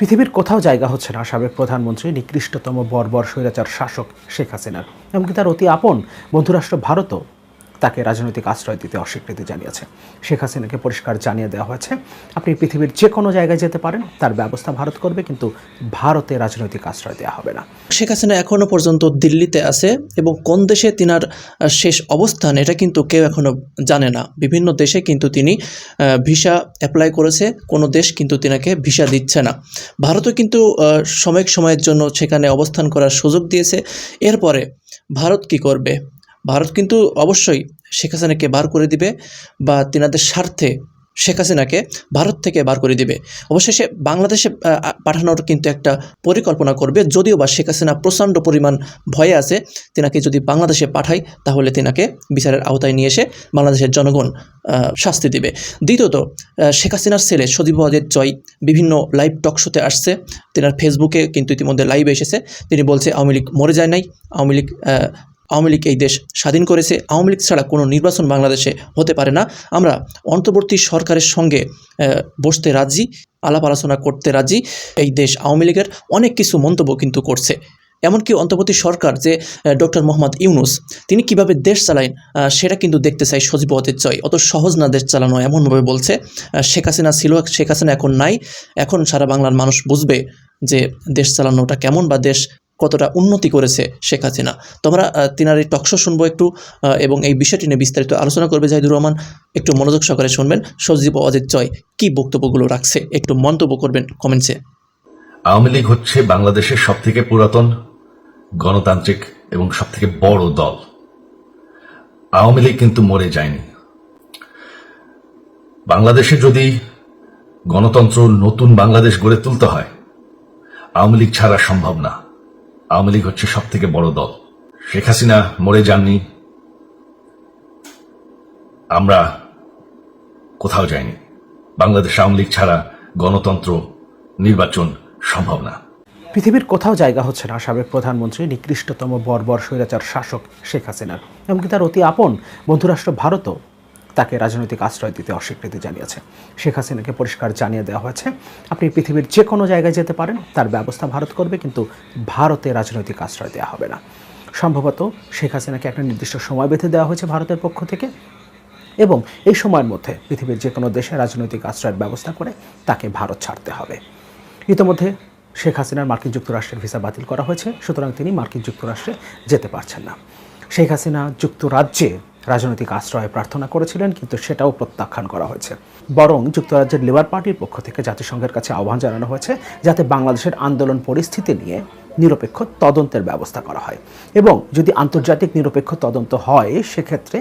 পৃথিবীর কোথাও জায়গা হচ্ছে না, সাবেক প্রধানমন্ত্রী নিকৃষ্টতম বর্বর স্বৈরাচার শাসক শেখ হাসিনার। এমনকি তার অতি আপন বন্ধুরাষ্ট্র ভারতও। তাকে রাজনৈতিক আশ্রয় দিতে অস্বীকৃতি জানিয়েছে। শেখ হাসিনাকে পরিষ্কার জানিয়ে দেওয়া হয়েছে আপনি পৃথিবীর যে কোনো জায়গায় যেতে পারেন তার ব্যবস্থা ভারত করবে কিন্তু ভারতে রাজনৈতিক আশ্রয় দেওয়া হবে না। শেখ হাসিনা এখনও পর্যন্ত দিল্লিতে আছে এবং কোন দেশে তিনার শেষ অবস্থান এটা কিন্তু কেউ এখনও জানে না। বিভিন্ন দেশে কিন্তু তিনি ভিসা অ্যাপ্লাই করেছে কোনো দেশ কিন্তু তিনাকে ভিসা দিচ্ছে না। ভারতও কিন্তু আহ, সময়ের জন্য সেখানে অবস্থান করার সুযোগ দিয়েছে। এরপরে ভারত কি করবে? ভারত কিন্তু অবশ্যই শেখ হাসিনাকে বার করে দিবে বা তিনাদের স্বার্থে শেখ হাসিনাকে ভারত থেকে বার করে দিবে। অবশেষে বাংলাদেশে পাঠানোর কিন্তু একটা পরিকল্পনা করবে। যদিও বা শেখ হাসিনা প্রচণ্ড পরিমাণ ভয়ে আছে, তিনাকে যদি বাংলাদেশে পাঠায় তাহলে তিনাকে বিচারের আওতায় নিয়ে এসে বাংলাদেশের জনগণ শাস্তি দিবে। দ্বিতীয়ত শেখ হাসিনার ছেলে সজীব ওয়াজেদ জয় বিভিন্ন লাইভ টক শোতে আসছে। তিনার ফেসবুকে কিন্তু ইতিমধ্যে লাইভে এসেছে। তিনি বলছে, আওয়ামী লীগ মরে যায় নাই। আওয়ামী লীগ আওয়ামী লীগ এই দেশ স্বাধীন করেছে। আওয়ামী লীগ ছাড়া কোনো নির্বাচন বাংলাদেশে হতে পারে না। আমরা অন্তর্বর্তী সরকারের সঙ্গে বসতে রাজি, আলাপ আলোচনা করতে রাজি। এই দেশ আওয়ামী লীগের অনেক কিছু মন্তব্য কিন্তু করছে। এমনকি অন্তর্বর্তী সরকার যে ডক্টর মোহাম্মদ ইউনুস, তিনি কীভাবে দেশ চালায় সেটা কিন্তু দেখতে চাই সজীব অতের চয় অত সহজ না দেশ চালানো, এমনভাবে বলছে। শেখ হাসিনা ছিল, শেখ হাসিনা এখন নাই। এখন সারা বাংলার মানুষ বুঝবে যে, দেশ চালানোটা কেমন বা দেশ কতটা উন্নতি করেছে শেখ হাসিনা। তোমরা তিনার এই টকশো শুনব একটু এবং এই বিষয়টি নিয়ে বিস্তারিত আলোচনা করবে জাহিদুর রহমান। একটু মনোযোগ সহকারে শুনবেন। সজীব অজিত জয় কি বক্তব্যগুলো রাখছে, একটু মন্তব্য করবেন কমেন্টসে। আওয়ামী লীগ হচ্ছে বাংলাদেশের সব থেকে পুরাতন গণতান্ত্রিক এবং সব থেকে বড় দল। আওয়ামী লীগ কিন্তু মরে যায়নি। বাংলাদেশে যদি গণতন্ত্র নতুন বাংলাদেশ গড়ে তুলতে হয়, আওয়ামী লীগ ছাড়া সম্ভব না। আওয়ামী লীগ হচ্ছে সব থেকে বড় দল। শেখ হাসিনা মরে যাননি। আমরা কোথাও যাইনি। বাংলাদেশ আওয়ামী লীগ ছাড়া গণতন্ত্র, নির্বাচন সম্ভব না। পৃথিবীর কোথাও জায়গা হচ্ছে না সাবেক প্রধানমন্ত্রী নিকৃষ্টতম বর্বর স্বৈরাচার শাসক শেখ হাসিনার। এমনকি তার অতি আপন বন্ধুরাষ্ট্র ভারতও। তাকে রাজনৈতিক আশ্রয় দিতে অস্বীকৃতি জানিয়েছে। শেখ হাসিনাকে পরিষ্কার জানিয়ে দেওয়া হয়েছে, আপনি পৃথিবীর যে কোনো জায়গায় যেতে পারেন, তার ব্যবস্থা ভারত করবে, কিন্তু ভারতে রাজনৈতিক আশ্রয় দেওয়া হবে না। সম্ভবত শেখ হাসিনাকে একটা নির্দিষ্ট সময় বেঁধে দেওয়া হয়েছে ভারতের পক্ষ থেকে এবং এই সময়ের মধ্যে পৃথিবীর যে কোনো দেশে রাজনৈতিক আশ্রয়ের ব্যবস্থা করে তাকে ভারত ছাড়তে হবে। ইতিমধ্যে শেখ হাসিনার মার্কিন যুক্তরাষ্ট্রের ভিসা বাতিল করা হয়েছে, সুতরাং তিনি মার্কিন যুক্তরাষ্ট্রে যেতে পারছেন না। শেখ হাসিনা যুক্তরাজ্যে রাজনৈতিক আশ্রয় প্রার্থনা করেছিলেন, কিন্তু সেটাও প্রত্যাখ্যান করা হয়েছে। বরং যুক্তরাজ্যের লেবার পার্টির পক্ষ থেকে জাতিসংঘের কাছে আহ্বান জানানো হয়েছে, যাতে বাংলাদেশের আন্দোলন পরিস্থিতি নিয়ে নিরপেক্ষ তদন্তের ব্যবস্থা করা হয়। এবং যদি আন্তর্জাতিক নিরপেক্ষ তদন্ত হয়, সেক্ষেত্রে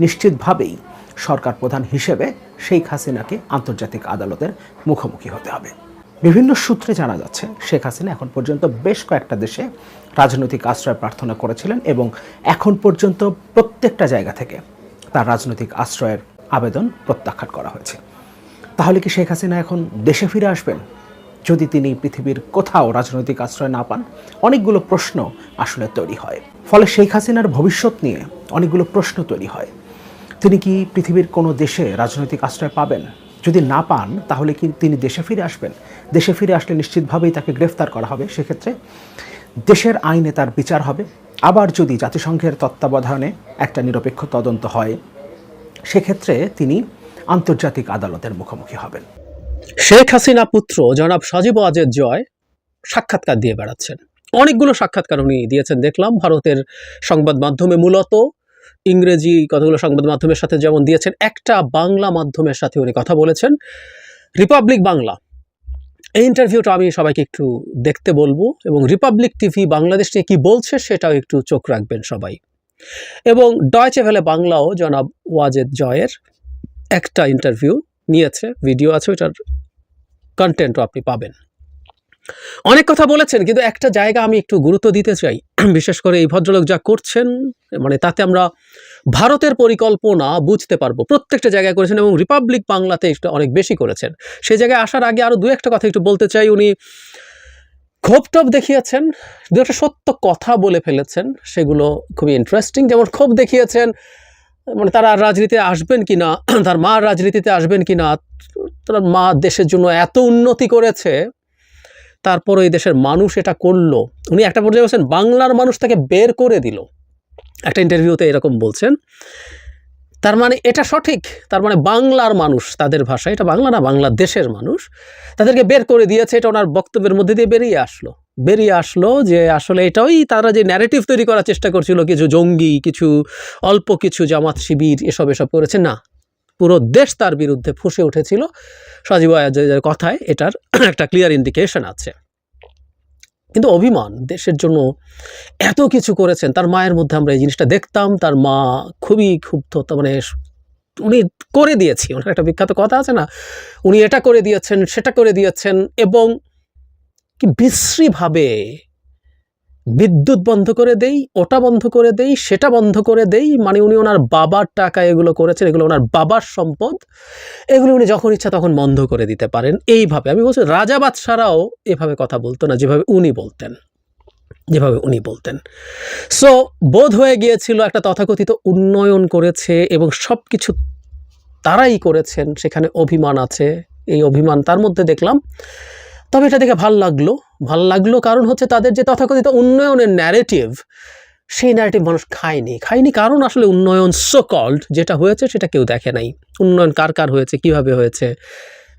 নিশ্চিতভাবেই সরকার প্রধান হিসেবে শেখ হাসিনাকে আন্তর্জাতিক আদালতের মুখোমুখি হতে হবে। বিভিন্ন সূত্রে জানা যাচ্ছে, শেখ হাসিনা এখন পর্যন্ত বেশ কয়েকটা দেশে রাজনৈতিক আশ্রয় প্রার্থনা করেছিলেন এবং এখন পর্যন্ত প্রত্যেকটা জায়গা থেকে তার রাজনৈতিক আশ্রয়ের আবেদন প্রত্যাখ্যান করা হয়েছে। তাহলে কি শেখ হাসিনা এখন দেশে ফিরে আসবেন? যদি তিনি পৃথিবীর কোথাও রাজনৈতিক আশ্রয় না পান, অনেকগুলো প্রশ্ন আসলে তৈরি হয়। ফলে শেখ হাসিনার ভবিষ্যৎ নিয়ে অনেকগুলো প্রশ্ন তৈরি হয়। তিনি কি পৃথিবীর কোনো দেশে রাজনৈতিক আশ্রয় পাবেন? যদি না পান, তাহলে কি তিনি দেশে ফিরে আসবেন? দেশে ফিরে আসলে নিশ্চিতভাবেই তাকে গ্রেফতার করা হবে, সেক্ষেত্রে দেশের আইনে তার বিচার হবে। আবার যদি জাতিসংঘের তত্ত্বাবধানে একটা নিরপেক্ষ তদন্ত হয়, সেক্ষেত্রে তিনি আন্তর্জাতিক আদালতের মুখোমুখি হবেন। শেখ হাসিনা পুত্র জনাব সজীব ওয়াজেদ জয় সাক্ষাৎকার দিয়ে বেড়াচ্ছেন। অনেকগুলো সাক্ষাৎকার উনি দিয়েছেন। দেখলাম ভারতের সংবাদ মাধ্যমে মূলত ইংরেজি কতগুলো সংবাদ মাধ্যমের সাথে যেমন দিয়েছেন, একটা বাংলা মাধ্যমের সাথে উনি কথা বলেছেন। রিপাবলিক বাংলা, এই ইন্টারভিউটা আমি সবাইকে একটু দেখতে বলব এবং রিপাবলিক টিভি বাংলাদেশ নিয়ে কী বলছে সেটাও একটু চোখ রাখবেন সবাই। এবং ডয়চে ভেলে বাংলাও জনাব ওয়াজেদ জয়ের একটা ইন্টারভিউ নিয়েছে ভিডিও আছে ওইটার কন্টেন্টও আপনি পাবেন। অনেক কথা বলেছেন, কিন্তু একটা জায়গা আমি একটু গুরুত্ব দিতে চাই। বিশেষ করে এই ভদ্রলোক যা করছেন মানে তাতে আমরা ভারতের পরিকল্পনা বুঝতে পারব। প্রত্যেকটা জায়গায় করেছেন এবং রিপাবলিক বাংলাতে একটু অনেক বেশি করেছেন। সেই জায়গায় আসার আগে আরও দু একটা কথা একটু বলতে চাই। উনি ক্ষোভ দেখিয়েছেন, দু একটা সত্য কথা বলে ফেলেছেন, সেগুলো খুবই ইন্টারেস্টিং যেমন ক্ষোভ দেখিয়েছেন মানে তারা রাজনীতিতে আসবেন কি না, তার মা রাজনীতিতে আসবেন কি না, তার মা দেশের জন্য এত উন্নতি করেছে তারপর এই দেশের মানুষ এটা করল। উনি একটা পর্যায়ে বলছেন, বাংলার মানুষ তাকে বের করে দিল। একটা ইন্টারভিউতে এরকম বলছেন। তার মানে এটা সঠিক, তার মানে বাংলার মানুষ তাদের ভাষা এটা বাংলা না বাংলাদেশের মানুষ তাদেরকে বের করে দিয়েছে, এটা ওনার বক্তব্যের মধ্যে দিয়ে বেরিয়ে আসলো। বেরিয়ে আসলো যে আসলে এটাই তারা যে ন্যারেটিভ তৈরি করার চেষ্টা করছিল, কিছু জঙ্গি, কিছু অল্প কিছু জামাত শিবির, এসব এসব করেছে, না। পুরো দেশ তার বিরুদ্ধে ফুসে উঠেছিল। সজীব আয়াজের কথায় এটার একটা ক্লিয়ার ইন্ডিকেশন আছে। কিন্তু অভিমান, দেশের জন্য এত কিছু করেছেন, তার মায়ের মধ্যে আমরা এই জিনিসটা দেখতাম, তার মা খুবই ক্ষুব্ধ মানে উনি করে দিয়েছি, ওনার একটা বিখ্যাত কথা আছে না, উনি এটা করে দিয়েছেন, সেটা করে দিয়েছেন, এবং কি বিশ্রীভাবে বিদ্যুৎ বন্ধ করে দেই, ওটা বন্ধ করে দেই, সেটা বন্ধ করে দেই মানে উনি ওনার বাবার টাকা এগুলো করেছেন, এগুলো ওনার বাবার সম্পদ, এগুলো উনি যখন ইচ্ছা তখন বন্ধ করে দিতে পারেন। এইভাবে, আমি বলছি রাজা বাদশারাও এভাবে কথা বলতো না, যেভাবে উনি বলতেন, যেভাবে উনি বলতেন। সো বোধ হয়ে গিয়েছিল একটা তথাকথিত উন্নয়ন করেছে এবং সব কিছু তারাই করেছেন, সেখানে অভিমান আছে। এই অভিমান তার মধ্যে দেখলাম তবে এটা দেখে ভালো লাগল। ভালো লাগল কারণ হচ্ছে তাদের যে তথাকথিত উন্নয়নের ন্যারেটিভ সেই ন্যারেটিভ মানুষ খায়নি। খায়নি কারণ আসলে উন্নয়ন সো কল্ড যেটা হয়েছে সেটা কেউ দেখে নাই। উন্নয়ন কার কার হয়েছে, কীভাবে হয়েছে?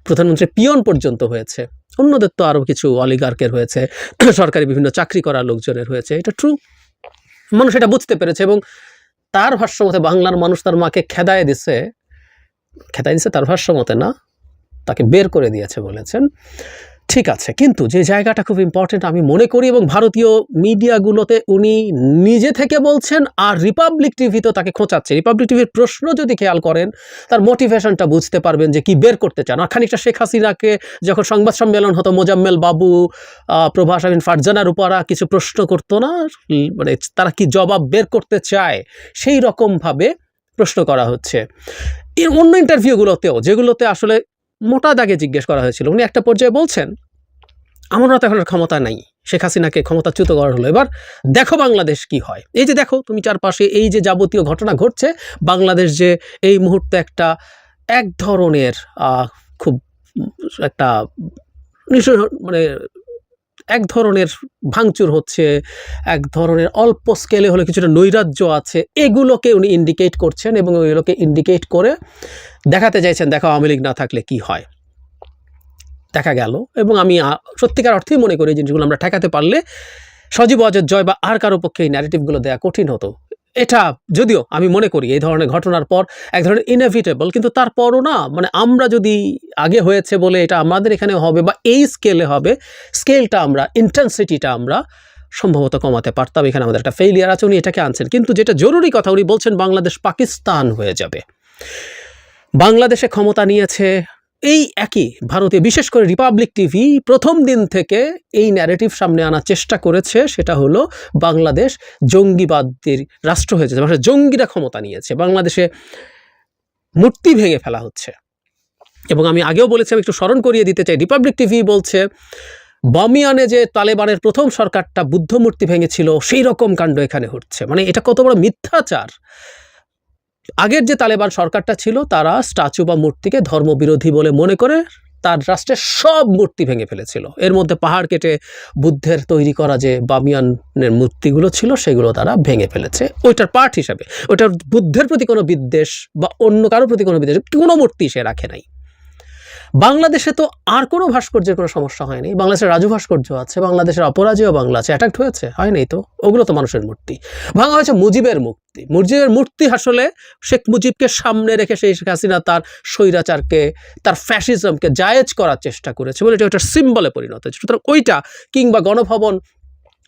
প্রধানমন্ত্রী পিয়ন পর্যন্ত হয়েছে। অন্যদের তো আরও কিছু অলিগার্কের হয়েছে। সরকারি বিভিন্ন চাকরি করা লোকজনের হয়েছে। এটা ট্রু মানুষ এটা বুঝতে পেরেছে এবং তার ভাষ্য মতে বাংলার মানুষ তার মাকে খেদায় দিছে। খেদায় দিছে তার ভাষ্য মতে না, তাকে বের করে দিয়েছে বলেছেন। ঠিক আছে, কিন্তু যে জায়গাটা খুব ইম্পর্টেন্ট আমি মনে করি এবং ভারতীয় মিডিয়াগুলোতে উনি নিজে থেকে বলছেন আর রিপাবলিক টিভিতেও তাকে খোঁচাচ্ছে। রিপাবলিক টিভির প্রশ্ন যদি খেয়াল করেন, তার মোটিভেশনটা বুঝতে পারবেন যে কি বের করতে চান। আর খানিকটা শেখ হাসিনাকে যখন সংবাদ সম্মেলন হতো, মোজাম্মেল বাবু প্রভাস আমিন ফারজানার উপরা কিছু প্রশ্ন করতো না মানে তারা কি জবাব বের করতে চায়, সেই রকমভাবে প্রশ্ন করা হচ্ছে। এর অন্য ইন্টারভিউগুলোতেও যেগুলোতে আসলে মোটা দাগে জিজ্ঞেস করা হয়েছিল। উনি একটা পর্যায়ে বলছেন আমরা তো এখন ক্ষমতা নাই। শেখ হাসিনাকে ক্ষমতাচ্যুত করা হলো। এবার দেখো বাংলাদেশ কি হয়। এই যে দেখো, তুমি চারপাশে এই যে যাবতীয় ঘটনা ঘটছে, বাংলাদেশ যে এই মুহূর্তে একটা এক ধরনের খুব একটা মানে এক ধরনের ভাঙচুর হচ্ছে, এক ধরনের অল্প স্কেলে হলে কিছুটা নৈরাজ্য আছে, এগুলোকে উনি ইন্ডিকেট করছেন এবং এগুলোকে ইন্ডিকেট করে দেখাতে চাইছেন, দেখা আওয়ামী লীগ না থাকলে কি হয়। দেখা গেল এবং আমি সত্যিকার অর্থেই মনে করি জিনিসগুলো আমরা ঠেকাতে পারলে সজীব অজয় জয় বা আর কারও পক্ষে এই ন্যারেটিভগুলো দেওয়া কঠিন হতো। এটা যদিও আমি মনে করি এই ধরনের ঘটনার পর এক ধরনের ইনএভিটেবল কিন্তু তারপরও না মানে আমরা যদি আগে হয়েছে বলে এটা আমাদের এখানে হবে বা এই স্কেলে হবে স্কেলটা আমরা ইন্টেন্সিটিটা আমরা সম্ভবত কমাতে পারতাম। এখানে আমাদের একটা ফেইলিয়ার আছে, উনি এটাকে আনছেন। কিন্তু যেটা জরুরি কথা, উনি বলছেন বাংলাদেশ পাকিস্তান হয়ে যাবে। বাংলাদেশে ক্ষমতা নিয়েছে এই একই ভারতে, বিশেষ করে রিপাবলিক টিভি প্রথম দিন থেকে এই ন্যারেটিভ সামনে আনার চেষ্টা করেছে, সেটা হলো বাংলাদেশ জঙ্গিবাদের রাষ্ট্র হয়েছে মানে জঙ্গিরা ক্ষমতা নিয়েছে। বাংলাদেশে মূর্তি ভেঙে ফেলা হচ্ছে। এবং আমি আগেও বলেছি আমি একটু স্মরণ করিয়ে দিতে চাই রিপাবলিক টিভি বলছে, বমিয়ানে যে তালেবানের প্রথম সরকারটা বুদ্ধ মূর্তি ভেঙেছিল, সেই রকম কাণ্ড এখানে হচ্ছে মানে এটা কত বড় মিথ্যাচার! আগের যে তালেবান সরকারটা ছিল, তারা স্ট্যাচু বা মূর্তিকে ধর্মবিরোধী বলে মনে করে তার রাষ্ট্রের সব মূর্তি ভেঙে ফেলেছিল। এর মধ্যে পাহাড় কেটে বুদ্ধের তৈরি করা যে বামিয়ানের মূর্তিগুলো ছিল, সেগুলো তারা ভেঙে ফেলেছে। ওইটার পার্ট হিসাবে, ওইটার বুদ্ধের প্রতি কোনো বিদ্বেষ বা অন্য কারোর প্রতি কোনো বিদ্বেষ, কোনো মূর্তি সে রাখে নাই। বাংলাদেশে তো আর কোনো ভাস্কর্যের কোনো সমস্যা হয়নি। বাংলাদেশের রাজু ভাস্কর্য আছে, বাংলাদেশের অপরাজেয় বাংলা আছে, অ্যাটাক্ট হয়েছে? হয়নি তো। ওগুলো তো মানুষের মূর্তি। ভাঙা হয়েছে মুজিবের মূর্তি। মুজিবের মূর্তি আসলে শেখ মুজিবকে সামনে রেখে সেই শেখ হাসিনা তার স্বৈরাচারকে, তার ফ্যাসিজমকে জায়েজ করার চেষ্টা করেছে বলে এটা ওটার সিম্বলে পরিণত হয়েছে। সুতরাং ওইটা কিংবা গণভবন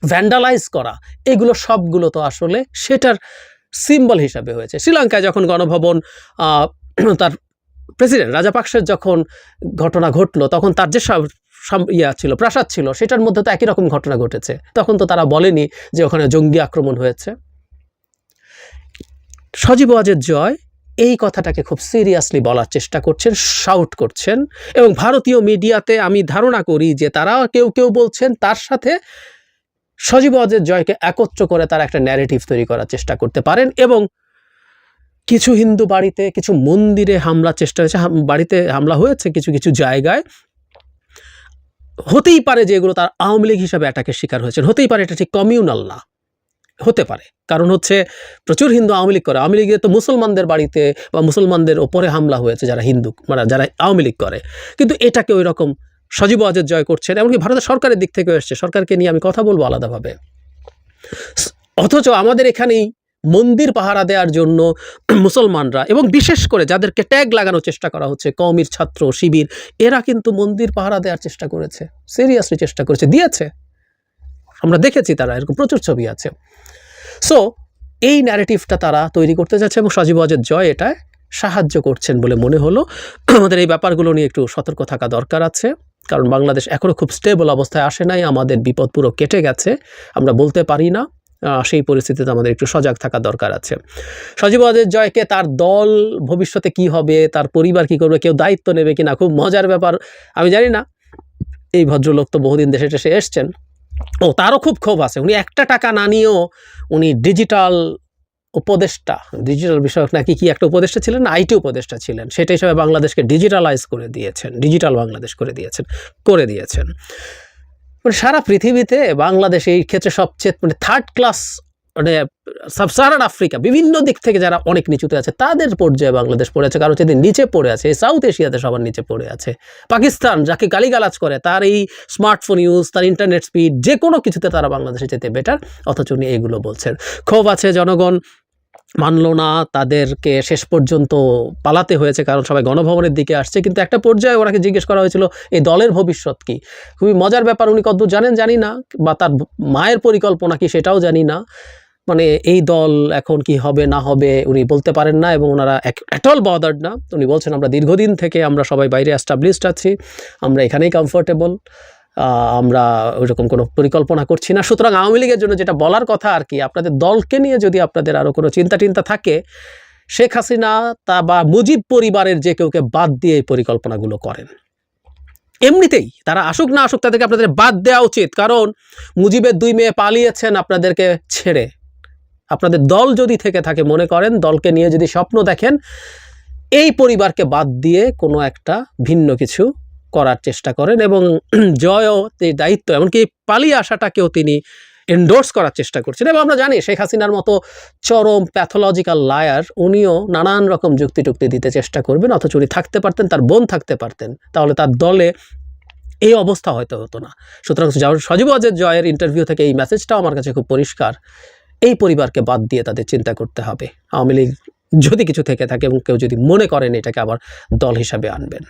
ভ্যান্ডালাইজ করা, এগুলো সবগুলো তো আসলে সেটার সিম্বল হিসাবে হয়েছে। শ্রীলঙ্কায় যখন গণভবন তার প্রেসিডেন্ট রাজা রাজাপাকসের যখন ঘটনা ঘটলো, তখন তার যে ইয়া ছিল, প্রাসাদ ছিল, সেটার মধ্যে তো একই রকম ঘটনা ঘটেছে। তখন তো তারা বলেনি যে ওখানে জঙ্গি আক্রমণ হয়েছে। সজীব ওয়াজের জয় এই কথাটাকে খুব সিরিয়াসলি বলার চেষ্টা করছেন শাউট করছেন, এবং ভারতীয় মিডিয়াতে আমি ধারণা করি যে তারা কেউ কেউ বলছেন তার সাথে সজীব ওয়াজের জয়কে একত্র করে তারা একটা ন্যারেটিভ তৈরি করার চেষ্টা করতে পারেন এবং কিছু হিন্দু বাড়িতে কিছু মন্দিরে হামলা চেষ্টা হয়েছে বাড়িতে হামলা হয়েছে কিছু কিছু জায়গায়। হতেই পারে যে এগুলো তার আওয়ামী লীগ হিসাবে অ্যাটাকের শিকার হয়েছে হতেই পারে এটা ঠিক কমিউনাল না। হতে পারে। কারণ হচ্ছে প্রচুর হিন্দু আওয়ামী লীগ করে। আওয়ামী লীগে তো মুসলমানদের বাড়িতে বা মুসলমানদের ওপরে হামলা হয়েছে যারা হিন্দু মানে যারা আওয়ামী লীগ করে। কিন্তু এটাকে ওই রকম সজীব আজের জয় করছেন এমনকি ভারতের সরকারের দিক থেকে এসছে। সরকারকে নিয়ে আমি কথা বলব আলাদাভাবে। অথচ আমাদের এখানেই মন্দির পাহারা দেওয়ার জন্য মুসলমানরা এবং বিশেষ করে যাদেরকে ট্যাগ লাগানোর চেষ্টা করা হচ্ছে কমির ছাত্র, শিবির, এরা কিন্তু মন্দির পাহারা দেওয়ার চেষ্টা করেছে সিরিয়াসলি চেষ্টা করেছে, দিয়েছে। আমরা দেখেছি তারা, এরকম প্রচুর ছবি আছে। সো এই ন্যারেটিভটা তারা তৈরি করতে যাচ্ছে এবং সজীব অজের জয় এটায় সাহায্য করছেন বলে মনে হলো। আমাদের এই ব্যাপারগুলো নিয়ে একটু সতর্ক থাকা দরকার আছে, কারণ বাংলাদেশ এখনও খুব স্টেবল অবস্থায় আসে নাই, আমাদের বিপদ পুরো কেটে গেছে, আমরা বলতে পারি না। সেই পরিস্থিতিতে আমাদের একটু সজাগ থাকা দরকার আছে। সজীব অজের জয়কে তার দল ভবিষ্যতে কি হবে, তার পরিবার কি করবে, কেউ দায়িত্ব নেবে কিনা, খুব মজার ব্যাপার। আমি জানি না, এই ভদ্রলোক তো বহুদিন দেশে টেসে এসছেন। ও, তারও খুব ক্ষোভ আছে। উনি একটা টাকা না নিয়েও উনি ডিজিটাল উপদেষ্টা। ডিজিটাল বিষয়ক নাকি কি একটা উপদেষ্টা ছিলেন না, আইটি উপদেষ্টা ছিলেন। সেটা হিসাবে বাংলাদেশকে ডিজিটালাইজ করে দিয়েছেন ডিজিটাল বাংলাদেশ করে দিয়েছেন করে দিয়েছেন। মানে সারা পৃথিবীতে বাংলাদেশ এই ক্ষেত্রে সবচেয়ে মানে থার্ড ক্লাস মানে সাবসাহারান আফ্রিকা বিভিন্ন দিক থেকে যারা অনেক নিচুতে আছে, তাদের পর্যায়ে বাংলাদেশ পড়ে আছে। কারও যদি নিচে পড়ে আছে সাউথ এশিয়াতে সবার নিচে পড়ে আছে। পাকিস্তান যাকে গালিগালাজ করে, তার এই স্মার্টফোন ইউজ তার ইন্টারনেট স্পিড যে কোনো কিছুতে তারা বাংলাদেশে যেতে বেটার অথচ উনি এগুলো বলছেন। ক্ষোভ আছে জনগণ মানলো না, তাদেরকে শেষ পর্যন্ত পালাতে হয়েছে কারণ সবাই গণভবনের দিকে আসছে। কিন্তু একটা পর্যায়ে ওনাকে জিজ্ঞেস করা হয়েছিল, এই দলের ভবিষ্যৎ কি? খুবই মজার ব্যাপার, উনি কতদূর জানেন জানি না, বা তার মায়ের পরিকল্পনা কি সেটাও জানি না। মানে এই দল এখন কি হবে, না হবে, উনি বলতে পারেন না এবং ওনারা অ্যাটল বদার্ড না। উনি বলছেন, আমরা দীর্ঘদিন থেকে আমরা সবাই বাইরে অ্যাস্টাবলিশড আছি আমরা এখানেই কমফোর্টেবল আমরা ওইরকম কোনো পরিকল্পনা করছি না। সুতরাং আওয়ামী লীগের জন্য যেটা বলার কথা আর কি, আপনাদের দলকে নিয়ে যদি আপনাদের আরও কোনো চিন্তা টিন্তা থাকে, শেখ হাসিনা তা বা মুজিব পরিবারের যে কেউকে বাদ দিয়ে এই পরিকল্পনাগুলো করেন। এমনিতেই তারা আসুক না আসুক তাদেরকে আপনাদের বাদ দেওয়া উচিত, কারণ মুজিবের দুই মেয়ে পালিয়েছেন আপনাদেরকে ছেড়ে। আপনাদের দল যদি থেকে থাকে, মনে করেন, দলকে নিয়ে যদি স্বপ্ন দেখেন, এই পরিবারকে বাদ দিয়ে কোনো একটা ভিন্ন কিছু করার চেষ্টা করেন এবং জয়ও দায়িত্ব, এমনকি পালিয়ে আসাটাকেও তিনি এন্ডোর্স করার চেষ্টা করছেন এবং আমরা জানি শেখ হাসিনার মতো চরম প্যাথোলজিক্যাল লায়ার উনিও নানান রকম যুক্তি টুক্তি দিতে চেষ্টা করবেন, অথচ উনি থাকতে পারতেন, তার বোন থাকতে পারতেন, তাহলে তার দলে এই অবস্থা হয়তো হতো না। সুতরাং সজীব অজের জয়ের ইন্টারভিউ থেকে এই মেসেজটাও আমার কাছে খুব পরিষ্কার। এই পরিবারকে বাদ দিয়ে তাদের চিন্তা করতে হবে। আওয়ামী লীগ যদি কিছু থেকে থাকে এবং কেউ যদি মনে করেন এটাকে আবার দল হিসাবে আনবেন।